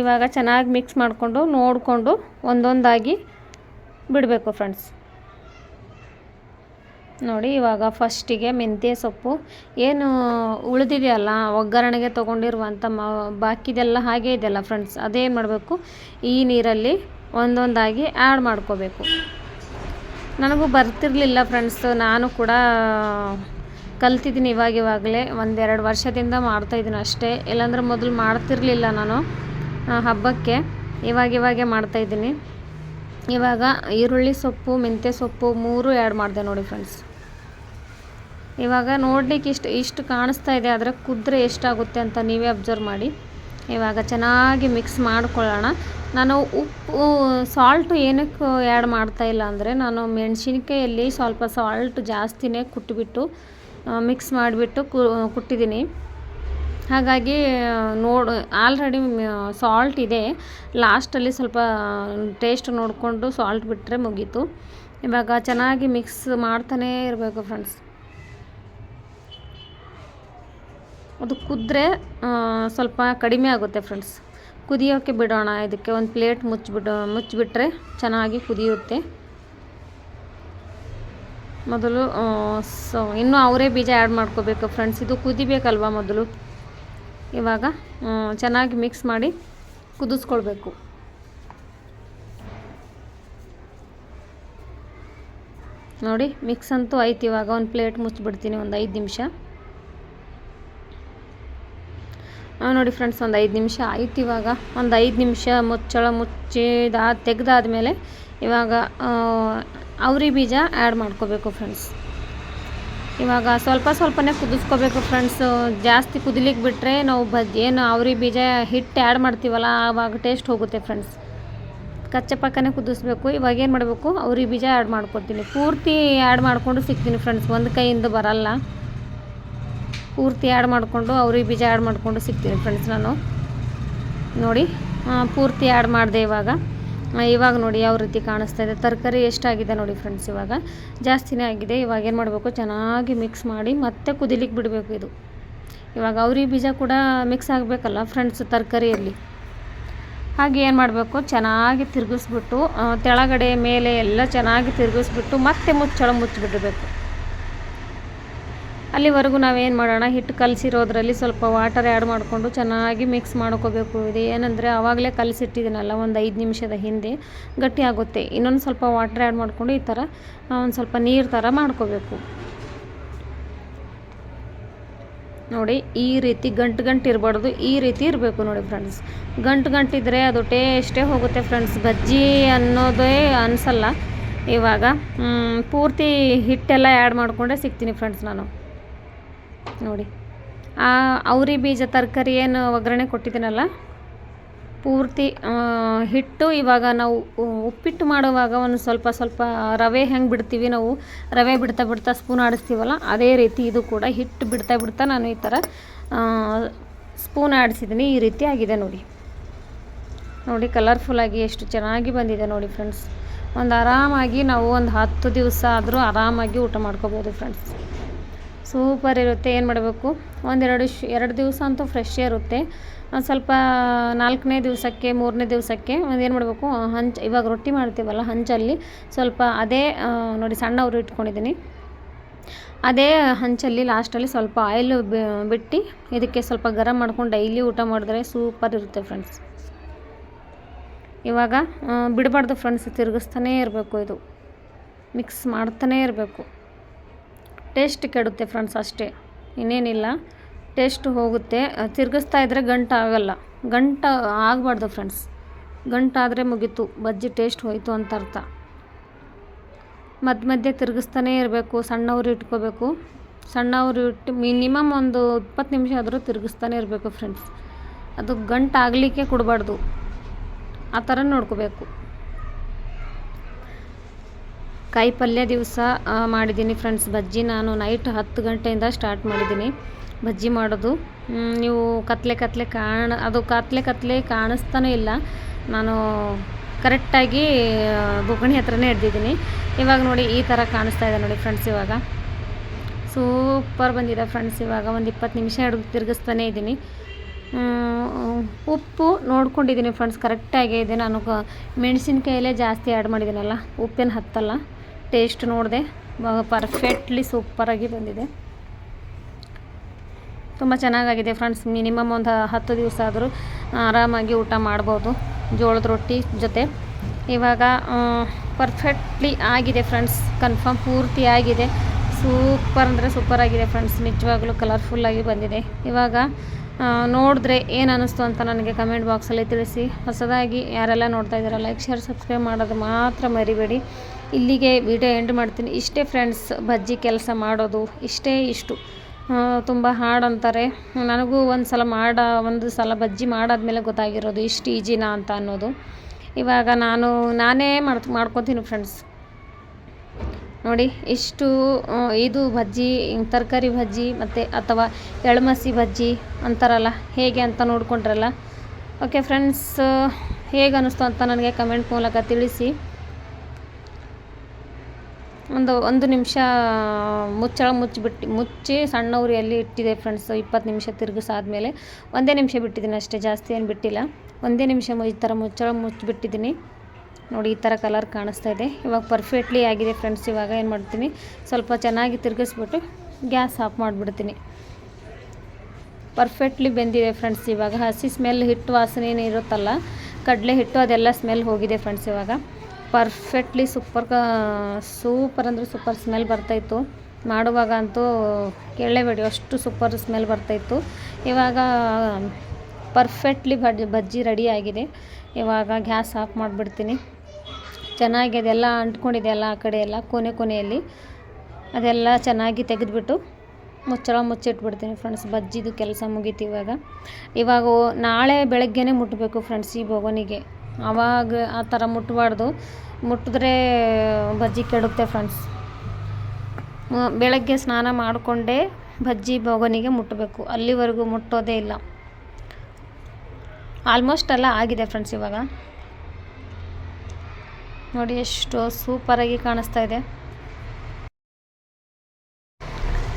ಇವಾಗ ಚೆನ್ನಾಗಿ ಮಿಕ್ಸ್ ಮಾಡಿಕೊಂಡು ನೋಡಿಕೊಂಡು ಒಂದೊಂದಾಗಿ ಬಿಡಬೇಕು ಫ್ರೆಂಡ್ಸ್ ನೋಡಿ, ಇವಾಗ ಫಸ್ಟಿಗೆ ಮೆಂತ್ಯ ಸೊಪ್ಪು. ಏನು ಉಳಿದಿದೆಯಲ್ಲ, ಒಗ್ಗರಣೆಗೆ ತೊಗೊಂಡಿರುವಂಥ ಮ, ಬಾಕಿದೆಲ್ಲ ಹಾಗೆ ಇದೆಯಲ್ಲ ಫ್ರೆಂಡ್ಸ್ ಅದೇನು ಮಾಡಬೇಕು. ಈ ನೀರಲ್ಲಿ ಒಂದೊಂದಾಗಿ ಆ್ಯಡ್ ಮಾಡ್ಕೋಬೇಕು. ನನಗೂ ಬರ್ತಿರಲಿಲ್ಲ ಫ್ರೆಂಡ್ಸ್ ನಾನು ಕೂಡ ಕಲ್ತಿದ್ದೀನಿ ಇವಾಗ ಇವಾಗಲೇ. ಒಂದೆರಡು ವರ್ಷದಿಂದ ಮಾಡ್ತಾಯಿದ್ದೀನಿ ಅಷ್ಟೇ. ಇಲ್ಲಾಂದ್ರೆ ಮೊದಲು ಮಾಡ್ತಿರಲಿಲ್ಲ ನಾನು ಹಬ್ಬಕ್ಕೆ. ಇವಾಗ ಇವಾಗೆ ಮಾಡ್ತಾಯಿದ್ದೀನಿ ಇವಾಗ ಈರುಳ್ಳಿ ಸೊಪ್ಪು, ಮೆಂತ್ಯ ಸೊಪ್ಪು ಮೂರು ಆ್ಯಡ್ ಮಾಡಿದೆ ನೋಡಿ ಫ್ರೆಂಡ್ಸ್ ಇವಾಗ ನೋಡ್ಲಿಕ್ಕೆ ಇಷ್ಟು ಇಷ್ಟು ಕಾಣಿಸ್ತಾ ಇದೆ, ಆದರೆ ಕುದ್ರೆ ಎಷ್ಟಾಗುತ್ತೆ ಅಂತ ನೀವೇ ಅಬ್ಸರ್ವ್ ಮಾಡಿ. ಇವಾಗ ಚೆನ್ನಾಗಿ ಮಿಕ್ಸ್ ಮಾಡ್ಕೊಳ್ಳೋಣ. ನಾನು ಉಪ್ಪು ಸಾಲ್ಟು ಏನಕ್ಕೆ ಆ್ಯಡ್ ಮಾಡ್ತಾ ಇಲ್ಲ ಅಂದರೆ ನಾನು ಮೆಣಸಿನ್ಕಾಯಲ್ಲಿ ಸ್ವಲ್ಪ ಸಾಲ್ಟ್ ಜಾಸ್ತಿನೇ ಕುಟ್ಟಿಬಿಟ್ಟು ಮಿಕ್ಸ್ ಮಾಡಿಬಿಟ್ಟು ಕುಟ್ಟಿದ್ದೀನಿ. ಹಾಗಾಗಿ, ನೋಡು ಆಲ್ರೆಡಿ ಸಾಲ್ಟ್ ಇದೆ. ಲಾಸ್ಟಲ್ಲಿ ಸ್ವಲ್ಪ ಟೇಸ್ಟ್ ನೋಡಿಕೊಂಡು ಸಾಲ್ಟ್ ಬಿಟ್ಟರೆ ಮುಗೀತು. ಇವಾಗ ಚೆನ್ನಾಗಿ ಮಿಕ್ಸ್ ಮಾಡ್ತಾನೇ ಇರಬೇಕು ಫ್ರೆಂಡ್ಸ್ ಅದು ಕುದ್ರೆ ಸ್ವಲ್ಪ ಕಡಿಮೆ ಆಗುತ್ತೆ ಫ್ರೆಂಡ್ಸ್ ಕುದಿಯೋಕ್ಕೆ ಬಿಡೋಣ, ಇದಕ್ಕೆ ಒಂದು ಪ್ಲೇಟ್ ಮುಚ್ಚಿಬಿಟ್ಟು ಮುಚ್ಚಿಬಿಟ್ರೆ ಚೆನ್ನಾಗಿ ಕುದಿಯುತ್ತೆ. ಮೊದಲು ಸೊ ಇನ್ನೂ ಅವರೇ ಬೀಜ ಆ್ಯಡ್ ಮಾಡ್ಕೋಬೇಕು ಫ್ರೆಂಡ್ಸ್ ಇದು ಕುದಿಬೇಕಲ್ವ ಮೊದಲು? ಇವಾಗ ಚೆನ್ನಾಗಿ ಮಿಕ್ಸ್ ಮಾಡಿ ಕುದಿಸ್ಕೊಳ್ಬೇಕು. ನೋಡಿ ಮಿಕ್ಸ್ ಅಂತೂ ಆಯ್ತು. ಇವಾಗ ಒಂದು ಪ್ಲೇಟ್ ಮುಚ್ಚಿಬಿಡ್ತೀನಿ, ಒಂದು ಐದು ನಿಮಿಷ ಆ, ನೋಡಿ ಫ್ರೆಂಡ್ಸ್, ಒಂದು ಐದು ನಿಮಿಷ ಆಯ್ತು ಇವಾಗ. ಒಂದು ಐದು ನಿಮಿಷ ಮುಚ್ಚಳ ಮುಚ್ಚಿದ ತೆಗೆದಾದ್ಮೇಲೆ ಇವಾಗ ಅವರಿ ಬೀಜ ಆ್ಯಡ್ ಮಾಡ್ಕೋಬೇಕು ಫ್ರೆಂಡ್ಸ್. ಇವಾಗ ಸ್ವಲ್ಪ ಸ್ವಲ್ಪನೇ ಕುದಿಸ್ಕೋಬೇಕು ಫ್ರೆಂಡ್ಸ್. ಜಾಸ್ತಿ ಕುದಿಲಿಕ್ಕೆ ಬಿಟ್ಟರೆ ನಾವು ಬಜ್ಜಿ ಏನು ಅವರಿ ಬೀಜ ಹಿಟ್ಟು ಆ್ಯಡ್ ಮಾಡ್ತೀವಲ್ಲ, ಆವಾಗ ಟೇಸ್ಟ್ ಹೋಗುತ್ತೆ ಫ್ರೆಂಡ್ಸ್. ಕಚ್ಚೆ ಪಕ್ಕನೇ ಕುದಿಸ್ಬೇಕು. ಇವಾಗ ಏನು ಮಾಡಬೇಕು, ಅವ್ರಿ ಬೀಜ ಆ್ಯಡ್ ಮಾಡ್ಕೊತೀನಿ ಪೂರ್ತಿ ಆ್ಯಡ್ ಮಾಡಿಕೊಂಡು ಸಿಗ್ತೀನಿ ಫ್ರೆಂಡ್ಸ್, ಒಂದು ಕೈಯಿಂದ ಬರಲ್ಲ. ಪೂರ್ತಿ ಆ್ಯಡ್ ಮಾಡಿಕೊಂಡು ಅವ್ರಿಗೆ ಬೀಜ ಆ್ಯಡ್ ಮಾಡಿಕೊಂಡು ಸಿಗ್ತೀನಿ ಫ್ರೆಂಡ್ಸ್ ನಾನು. ನೋಡಿ ಪೂರ್ತಿ ಆ್ಯಡ್ ಮಾಡಿದೆ ಇವಾಗ. ಇವಾಗ ನೋಡಿ ಯಾವ ರೀತಿ ಕಾಣಿಸ್ತಾ ಇದೆ. ತರಕಾರಿ ಎಷ್ಟಾಗಿದೆ ನೋಡಿ ಫ್ರೆಂಡ್ಸ್ ಇವಾಗ. ಜಾಸ್ತಿನೇ ಆಗಿದೆ. ಇವಾಗ ಏನು ಮಾಡಬೇಕು? ಚೆನ್ನಾಗಿ ಮಿಕ್ಸ್ ಮಾಡಿ ಮತ್ತೆ ಕುದಿಲಿಕ್ಕೆ ಬಿಡಬೇಕು ಇದು. ಇವಾಗ ಅವ್ರಿ ಬೀಜ ಕೂಡ ಮಿಕ್ಸ್ ಆಗಬೇಕಲ್ಲ ಫ್ರೆಂಡ್ಸ್ ತರಕಾರಿಯಲ್ಲಿ. ಹಾಗೆ ಏನು ಮಾಡಬೇಕು? ಚೆನ್ನಾಗಿ ತಿರುಗಿಸ್ಬಿಟ್ಟು ತೆಳಗಡೆ ಮೇಲೆ ಎಲ್ಲ ಚೆನ್ನಾಗಿ ತಿರುಗಿಸ್ಬಿಟ್ಟು ಮತ್ತೆ ಮುಚ್ಚಳ ಮುಚ್ಚಿಬಿಡಬೇಕು. ಅಲ್ಲಿವರೆಗೂ ನಾವೇನು ಮಾಡೋಣ? ಹಿಟ್ಟು ಕಲಸಿರೋದ್ರಲ್ಲಿ ಸ್ವಲ್ಪ ವಾಟರ್ ಆ್ಯಡ್ ಮಾಡಿಕೊಂಡು ಚೆನ್ನಾಗಿ ಮಿಕ್ಸ್ ಮಾಡ್ಕೋಬೇಕು ಇದು ಏನಂದರೆ ಆವಾಗಲೇ ಕಲಸಿಟ್ಟಿದ್ದೀನಲ್ಲ, ಒಂದು ಐದು ನಿಮಿಷದ ಹಿಂದೆ. ಗಟ್ಟಿ ಆಗುತ್ತೆ. ಇನ್ನೊಂದು ಸ್ವಲ್ಪ ವಾಟರ್ ಆ್ಯಡ್ ಮಾಡಿಕೊಂಡು ಈ ಥರ ಒಂದು ಸ್ವಲ್ಪ ನೀರು ಥರ ಮಾಡ್ಕೋಬೇಕು. ನೋಡಿ, ಈ ರೀತಿ ಗಂಟು ಗಂಟು ಇರಬಾರ್ದು. ಈ ರೀತಿ ಇರಬೇಕು ನೋಡಿ ಫ್ರೆಂಡ್ಸ್ ಗಂಟು ಗಂಟಿದ್ರೆ ಅದು ಟೇಸ್ಟೇ ಹೋಗುತ್ತೆ ಫ್ರೆಂಡ್ಸ್ ಬಜ್ಜಿ ಅನ್ನೋದೇ ಅನಿಸಲ್ಲ. ಇವಾಗ ಪೂರ್ತಿ ಹಿಟ್ಟೆಲ್ಲ ಆ್ಯಡ್ ಮಾಡಿಕೊಂಡೇ ಸಿಗ್ತೀನಿ ಫ್ರೆಂಡ್ಸ್ ನಾನು. ನೋಡಿ. ಆ ಅವರಿ ಬೀಜ ತರಕಾರಿ ಏನು ಒಗ್ಗರಣೆ ಕೊಟ್ಟಿದ್ದೀನಲ್ಲ, ಪೂರ್ತಿ ಹಿಟ್ಟು ಇವಾಗ ನಾವು ಉಪ್ಪಿಟ್ಟು ಮಾಡುವಾಗ ಒಂದು ಸ್ವಲ್ಪ ಸ್ವಲ್ಪ ರವೆ ಹೆಂಗೆ ಬಿಡ್ತೀವಿ ನಾವು, ರವೆ ಬಿಡ್ತಾ ಬಿಡ್ತಾ ಸ್ಪೂನ್ ಆಡಿಸ್ತೀವಲ್ಲ, ಅದೇ ರೀತಿ ಇದು ಕೂಡ ಹಿಟ್ಟು ಬಿಡ್ತಾ ಬಿಡ್ತಾ ನಾನು ಈ ಥರ ಸ್ಪೂನ್ ಆಡಿಸಿದ್ದೀನಿ, ಈ ರೀತಿ ಆಗಿದೆ ನೋಡಿ. ನೋಡಿ ಕಲರ್ಫುಲ್ಲಾಗಿ ಎಷ್ಟು ಚೆನ್ನಾಗಿ ಬಂದಿದೆ ನೋಡಿ ಫ್ರೆಂಡ್ಸ್ ಒಂದು ಆರಾಮಾಗಿ ನಾವು ಒಂದು ಹತ್ತು ದಿವಸ ಆದರೂ ಆರಾಮಾಗಿ ಊಟ ಮಾಡ್ಕೋಬೋದು ಫ್ರೆಂಡ್ಸ್ ಸೂಪರ್ ಇರುತ್ತೆ, ಏನು ಮಾಡಬೇಕು? ಒಂದೆರಡು ಶ್, ಎರಡು ದಿವಸ ಅಂತೂ ಫ್ರೆಶ್ ಇರುತ್ತೆ. ಒಂದು ಸ್ವಲ್ಪ ನಾಲ್ಕನೇ ದಿವಸಕ್ಕೆ, ಮೂರನೇ ದಿವಸಕ್ಕೆ ಒಂದು ಏನು ಮಾಡಬೇಕು ಹಂಚ್, ಇವಾಗ ರೊಟ್ಟಿ ಮಾಡ್ತೀವಲ್ಲ ಹಂಚಲ್ಲಿ, ಸ್ವಲ್ಪ ಅದೇ ನೋಡಿ ಸಣ್ಣವರು ಇಟ್ಕೊಂಡಿದ್ದೀನಿ ಅದೇ ಹಂಚಲ್ಲಿ ಲಾಸ್ಟಲ್ಲಿ ಸ್ವಲ್ಪ ಆಯಿಲ್ ಬಿಟ್ಟು ಇದಕ್ಕೆ ಸ್ವಲ್ಪ ಗರಂ ಮಾಡ್ಕೊಂಡು ಡೈಲಿ ಊಟ ಮಾಡಿದ್ರೆ ಸೂಪರ್ ಇರುತ್ತೆ ಫ್ರೆಂಡ್ಸ್ ಇವಾಗ ಬಿಡಬಾರ್ದು ಫ್ರೆಂಡ್ಸ್ ತಿರುಗಿಸ್ತಾನೇ ಇರಬೇಕು ಇದು. ಮಿಕ್ಸ್ ಮಾಡ್ತಾನೇ ಇರಬೇಕು. ಟೇಸ್ಟ್ ಕೆಡುತ್ತೆ ಫ್ರೆಂಡ್ಸ್ ಅಷ್ಟೇ, ಇನ್ನೇನಿಲ್ಲ. ಟೇಸ್ಟ್ ಹೋಗುತ್ತೆ. ತಿರುಗಿಸ್ತಾ ಇದ್ದರೆ ಗಂಟು ಆಗಲ್ಲ. ಗಂಟು ಆಗಬಾರ್ದು ಫ್ರೆಂಡ್ಸ್. ಗಂಟಾದರೆ ಮುಗೀತು. ಬಜ್ಜಿ ಟೇಸ್ಟ್ ಹೋಯಿತು ಅಂತ ಅರ್ಥ. ಮಧ್ಯ ಮಧ್ಯೆ ತಿರುಗಿಸ್ತಾನೇ ಇರಬೇಕು. ಸಣ್ಣವ್ರು ಇಟ್ಕೋಬೇಕು. ಸಣ್ಣವರು ಇಟ್ಟು ಮಿನಿಮಮ್ ಒಂದು ಇಪ್ಪತ್ತು ನಿಮಿಷ ಆದರೂ ತಿರುಗಿಸ್ತಾನೆ ಇರಬೇಕು ಫ್ರೆಂಡ್ಸ್. ಅದು ಗಂಟಾಗಲಿಕ್ಕೆ ಕೊಡಬಾರ್ದು. ಆ ಥರ ನೋಡ್ಕೋಬೇಕು. ಕಾಯಿ ಪಲ್ಯ ದಿವಸ ಮಾಡಿದ್ದೀನಿ ಫ್ರೆಂಡ್ಸ್ ಬಜ್ಜಿ ನಾನು ನೈಟ್ ಹತ್ತು ಗಂಟೆಯಿಂದ ಸ್ಟಾರ್ಟ್ ಮಾಡಿದ್ದೀನಿ. ಬಜ್ಜಿ ಮಾಡೋದು. ನೀವು ಕತ್ಲೆ ಕತ್ಲೆ ಕಾಣ, ಅದು ಕತ್ಲೆ ಕತ್ಲೆ ಕಾಣಿಸ್ತಾನೆ ಇಲ್ಲ. ನಾನು ಕರೆಕ್ಟಾಗಿ ಬುಗಣಿ ಹತ್ರನೇ ಹಿಡ್ದಿದ್ದೀನಿ ಇವಾಗ ನೋಡಿ ಈ ಥರ ಕಾಣಿಸ್ತಾ ಇದೆ ನೋಡಿ ಫ್ರೆಂಡ್ಸ್ ಇವಾಗ. ಸೂಪರ್ ಬಂದಿದೆ ಫ್ರೆಂಡ್ಸ್ ಇವಾಗ. ಒಂದು ಇಪ್ಪತ್ತು ನಿಮಿಷ ಹಿಡಿದು ತಿರುಗಿಸ್ತಾನೇ ಇದ್ದೀನಿ. ಉಪ್ಪು ನೋಡ್ಕೊಂಡಿದ್ದೀನಿ ಫ್ರೆಂಡ್ಸ್ ಕರೆಕ್ಟಾಗಿ ಇದೆ. ನಾನು ಮೆಣಸಿನ್ಕಾಯಲ್ಲೇ ಜಾಸ್ತಿ ಆ್ಯಡ್ ಮಾಡಿದ್ದೀನಲ್ಲ. ಉಪ್ಪೇನು ಹತ್ತಲ್ಲ. ಟೇಸ್ಟ್ ನೋಡಿದೆ. ಪರ್ಫೆಕ್ಟ್ಲಿ ಸೂಪರಾಗಿ ಬಂದಿದೆ. ತುಂಬ ಚೆನ್ನಾಗಾಗಿದೆ ಫ್ರೆಂಡ್ಸ್ ಮಿನಿಮಮ್ ಒಂದು ಹತ್ತು ದಿವಸ ಆದರೂ ಆರಾಮಾಗಿ ಊಟ ಮಾಡ್ಬೋದು. ಜೋಳದ ರೊಟ್ಟಿ ಜೊತೆ. ಇವಾಗ ಪರ್ಫೆಕ್ಟ್ಲಿ ಆಗಿದೆ ಫ್ರೆಂಡ್ಸ್ ಕನ್ಫರ್ಮ್ ಪೂರ್ತಿ ಆಗಿದೆ. ಸೂಪರ್ ಅಂದರೆ ಸೂಪರ್ ಆಗಿದೆ ಫ್ರೆಂಡ್ಸ್ ನಿಜವಾಗ್ಲೂ ಕಲರ್ಫುಲ್ಲಾಗಿ ಬಂದಿದೆ. ಇವಾಗ ನೋಡಿದ್ರೆ ಏನು ಅನ್ನಿಸ್ತು ಅಂತ ನನಗೆ ಕಮೆಂಟ್ ಬಾಕ್ಸಲ್ಲಿ ತಿಳಿಸಿ. ಹೊಸದಾಗಿ ಯಾರೆಲ್ಲ ನೋಡ್ತಾ ಇದ್ದೀರಾ ಲೈಕ್ ಶೇರ್ ಸಬ್ಸ್ಕ್ರೈಬ್ ಮಾಡೋದು ಮಾತ್ರ ಮರಿಬೇಡಿ. ಇಲ್ಲಿಗೆ ವಿಡಿಯೋ ಎಂಡ್ ಮಾಡ್ತೀನಿ. ಇಷ್ಟೇ ಫ್ರೆಂಡ್ಸ್ ಬಜ್ಜಿ ಕೆಲಸ ಮಾಡೋದು ಇಷ್ಟೇ ಇಷ್ಟು. ತುಂಬ ಹಾರ್ಡ್ ಅಂತಾರೆ. ನನಗೂ ಒಂದು ಸಲ ಮಾಡ, ಒಂದು ಸಲ ಬಜ್ಜಿ ಮಾಡಾದ್ಮೇಲೆ ಗೊತ್ತಾಗಿರೋದು ಇಷ್ಟು ಈಜಿನಾ ಅಂತ ಅನ್ನೋದು. ಇವಾಗ ನಾನು, ನಾನೇ ಮಾಡ್ ಮಾಡ್ಕೊತೀನಿ ಫ್ರೆಂಡ್ಸ್ ನೋಡಿ, ಇಷ್ಟು ಇದು ಬಜ್ಜಿ, ತರಕಾರಿ ಬಜ್ಜಿ ಮತ್ತು ಅಥವಾ ಎಳ್ಮಸಿ ಬಜ್ಜಿ ಅಂತಾರಲ್ಲ, ಹೇಗೆ ಅಂತ ನೋಡಿಕೊಂಡ್ರಲ್ಲ. ಓಕೆ ಫ್ರೆಂಡ್ಸ್ ಹೇಗೆ ಅನ್ನಿಸ್ತು ಅಂತ ನನಗೆ ಕಮೆಂಟ್ ಮೂಲಕ ತಿಳಿಸಿ. ಒಂದು ಒಂದು ನಿಮಿಷ, ಮುಚ್ಚಳ ಮುಚ್ಚಿಬಿಟ್ಟು, ಮುಚ್ಚಿ ಸಣ್ಣ ಉರಿಯಲ್ಲಿ ಇಟ್ಟಿದೆ ಫ್ರೆಂಡ್ಸ್ ಇಪ್ಪತ್ತು ನಿಮಿಷ ತಿರುಗಿಸಾದ್ಮೇಲೆ ಒಂದೇ ನಿಮಿಷ ಬಿಟ್ಟಿದ್ದೀನಿ ಅಷ್ಟೇ, ಜಾಸ್ತಿ ಏನು ಬಿಟ್ಟಿಲ್ಲ. ಒಂದೇ ನಿಮಿಷ ಈ ಥರ ಮುಚ್ಚಳ ಮುಚ್ಚಿಬಿಟ್ಟಿದ್ದೀನಿ. ನೋಡಿ, ಈ ಥರ ಕಲರ್ ಕಾಣಿಸ್ತಾ ಇದೆ. ಇವಾಗ ಪರ್ಫೆಕ್ಟ್ಲಿ ಆಗಿದೆ ಫ್ರೆಂಡ್ಸ್ ಇವಾಗ ಏನು ಮಾಡ್ತೀನಿ? ಸ್ವಲ್ಪ ಚೆನ್ನಾಗಿ ತಿರುಗಿಸ್ಬಿಟ್ಟು ಗ್ಯಾಸ್ ಆಫ್ ಮಾಡಿಬಿಡ್ತೀನಿ. ಪರ್ಫೆಕ್ಟ್ಲಿ ಬೆಂದಿದೆ ಫ್ರೆಂಡ್ಸ್ ಇವಾಗ ಹಸಿ ಸ್ಮೆಲ್ ಹಿಟ್ಟು ವಾಸನೆ ಇರುತ್ತಲ್ಲ, ಕಡಲೆ ಹಿಟ್ಟು ಅದೆಲ್ಲ ಸ್ಮೆಲ್ ಹೋಗಿದೆ ಫ್ರೆಂಡ್ಸ್ ಇವಾಗ. ಪರ್ಫೆಕ್ಟ್ಲಿ ಸೂಪರ್ ಸೂಪರ್ ಅಂದರೆ ಸೂಪರ್ ಸ್ಮೆಲ್ ಬರ್ತಾಯಿತ್ತು. ಮಾಡುವಾಗ ಅಂತೂ ಕೇಳಲೇಬೇಡಿ, ಅಷ್ಟು ಸೂಪರ್ ಸ್ಮೆಲ್ ಬರ್ತಾಯಿತ್ತು. ಇವಾಗ ಪರ್ಫೆಕ್ಟ್ಲಿ ಬಜ್ಜಿ ಬಜ್ಜಿ ರೆಡಿ ಆಗಿದೆ. ಇವಾಗ ಗ್ಯಾಸ್ ಆಫ್ ಮಾಡಿಬಿಡ್ತೀನಿ. ಚೆನ್ನಾಗಿ ಅದೆಲ್ಲ ಅಂಟ್ಕೊಂಡಿದೆ ಎಲ್ಲ ಆ ಕಡೆ ಎಲ್ಲ, ಕೊನೆ ಕೊನೆಯಲ್ಲಿ. ಅದೆಲ್ಲ ಚೆನ್ನಾಗಿ ತೆಗೆದುಬಿಟ್ಟು ಮುಚ್ಚಳ ಮುಚ್ಚಿಟ್ಬಿಡ್ತೀನಿ ಫ್ರೆಂಡ್ಸ್ ಬಜ್ಜಿದು ಕೆಲಸ ಮುಗೀತು ಇವಾಗ. ಇವಾಗ ನಾಳೆ ಬೆಳಗ್ಗೆನೇ ಮುಟ್ಟಬೇಕು ಫ್ರೆಂಡ್ಸ್ ಈ ಬೊಗನಿಗೆ ಆವಾಗ ಆ ಥರ ಮುಟ್ಟಬಾರ್ದು ಮುಟ್ಟಿದ್ರೆ ಬಜ್ಜಿ ಕೆಡುತ್ತೆ ಫ್ರೆಂಡ್ಸ್ ಬೆಳಗ್ಗೆ ಸ್ನಾನ ಮಾಡಿಕೊಂಡೇ ಬಜ್ಜಿ ಬೋಗನಿಗೆ ಮುಟ್ಟಬೇಕು ಅಲ್ಲಿವರೆಗೂ ಮುಟ್ಟೋದೇ ಇಲ್ಲ. ಆಲ್ಮೋಸ್ಟ್ ಎಲ್ಲ ಆಗಿದೆ ಫ್ರೆಂಡ್ಸ್ ಇವಾಗ. ನೋಡಿ ಎಷ್ಟು ಸೂಪರಾಗಿ ಕಾಣಿಸ್ತಾ ಇದೆ.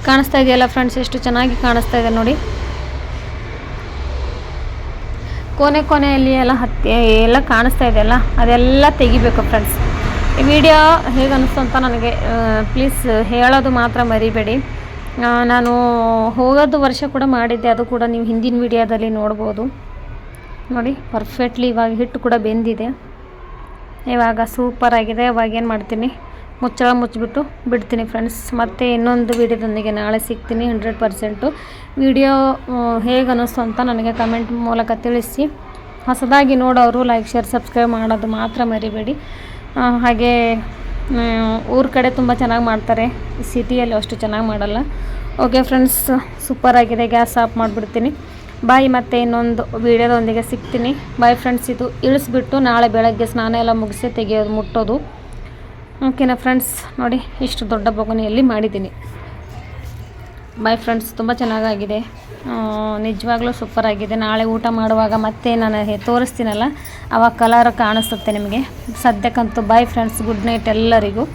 ಕಾಣಿಸ್ತಾ ಇದೆಯಲ್ಲ ಫ್ರೆಂಡ್ಸ್ ಎಷ್ಟು ಚೆನ್ನಾಗಿ ಕಾಣಿಸ್ತಾ ಇದೆ ನೋಡಿ. ಕೊನೆ ಕೊನೆಯಲ್ಲಿ ಎಲ್ಲ ಹತ್ತಿ, ಎಲ್ಲ ಕಾಣಿಸ್ತಾ ಇದೆಯಲ್ಲ ಅದೆಲ್ಲ ತೆಗಿಬೇಕು ಫ್ರೆಂಡ್ಸ್ ಈ ವಿಡಿಯೋ ಹೇಗೆ ಅನಿಸ್ತು ಅಂತ ನನಗೆ ಪ್ಲೀಸ್ ಹೇಳೋದು ಮಾತ್ರ ಮರಿಬೇಡಿ. ನಾನು ಹೋಗೋದು ವರ್ಷ ಕೂಡ ಮಾಡಿದ್ದೆ, ಅದು ಕೂಡ ನೀವು ಹಿಂದಿನ ವಿಡಿಯೋದಲ್ಲಿ ನೋಡ್ಬೋದು. ನೋಡಿ ಪರ್ಫೆಕ್ಟ್ಲಿ ಇವಾಗ ಹಿಟ್ಟು ಕೂಡ ಬೆಂದಿದೆ. ಇವಾಗ ಸೂಪರ್ ಆಗಿದೆ, ಇವಾಗ ಏನು ಮಾಡ್ತೀನಿ? ಮುಚ್ಚಳ ಮುಚ್ಚಿಬಿಟ್ಟು ಬಿಡ್ತೀನಿ ಫ್ರೆಂಡ್ಸ್ ಮತ್ತು ಇನ್ನೊಂದು ವಿಡಿಯೋದೊಂದಿಗೆ ನಾಳೆ ಸಿಗ್ತೀನಿ ಹಂಡ್ರೆಡ್ ಪರ್ಸೆಂಟು ವಿಡಿಯೋ ಹೇಗೆ ಅನ್ನಿಸ್ತು ಅಂತ ನನಗೆ ಕಮೆಂಟ್ ಮೂಲಕ ತಿಳಿಸಿ. ಹೊಸದಾಗಿ ನೋಡೋರು ಲೈಕ್ ಶೇರ್ ಸಬ್ಸ್ಕ್ರೈಬ್ ಮಾಡೋದು ಮಾತ್ರ ಮರಿಬೇಡಿ. ಹಾಗೆ ಊರ ಕಡೆ ತುಂಬ ಚೆನ್ನಾಗಿ ಮಾಡ್ತಾರೆ. ಸಿಟಿಯಲ್ಲಿ ಅಷ್ಟು ಚೆನ್ನಾಗಿ ಮಾಡಲ್ಲ. ಓಕೆ ಫ್ರೆಂಡ್ಸ್ ಸೂಪರ್ ಆಗಿದೆ ಗ್ಯಾಸ್ ಆಫ್ ಮಾಡಿಬಿಡ್ತೀನಿ. ಬಾಯ್ ಮತ್ತೆ ಇನ್ನೊಂದು ವೀಡಿಯೋದೊಂದಿಗೆ ಸಿಗ್ತೀನಿ. ಬಾಯ್ ಫ್ರೆಂಡ್ಸ್ ಇದು ಇಳಿಸ್ಬಿಟ್ಟು ನಾಳೆ ಬೆಳಗ್ಗೆ ಸ್ನಾನ ಎಲ್ಲ ಮುಗಿಸಿ ತೆಗೆಯೋದು ಮುಟ್ಟೋದು. ಓಕೆನಾ ಫ್ರೆಂಡ್ಸ್ ನೋಡಿ, ಇಷ್ಟು ದೊಡ್ಡ ಬೊಗನೆಯಲ್ಲಿ ಮಾಡಿದ್ದೀನಿ. ಬಾಯ್ ಫ್ರೆಂಡ್ಸ್ ತುಂಬ ಚೆನ್ನಾಗಾಗಿದೆ. ನಿಜವಾಗ್ಲೂ ಸೂಪರ್ ಆಗಿದೆ. ನಾಳೆ ಊಟ ಮಾಡುವಾಗ ಮತ್ತೆ ನಾನು ತೋರಿಸ್ತೀನಲ್ಲ ಆವಾಗ ಕಲರ್ ಕಾಣಿಸುತ್ತೆ ನಿಮಗೆ. ಸದ್ಯಕ್ಕಂತೂ ಬಾಯ್ ಫ್ರೆಂಡ್ಸ್ ಗುಡ್ ನೈಟ್ ಎಲ್ಲರಿಗೂ.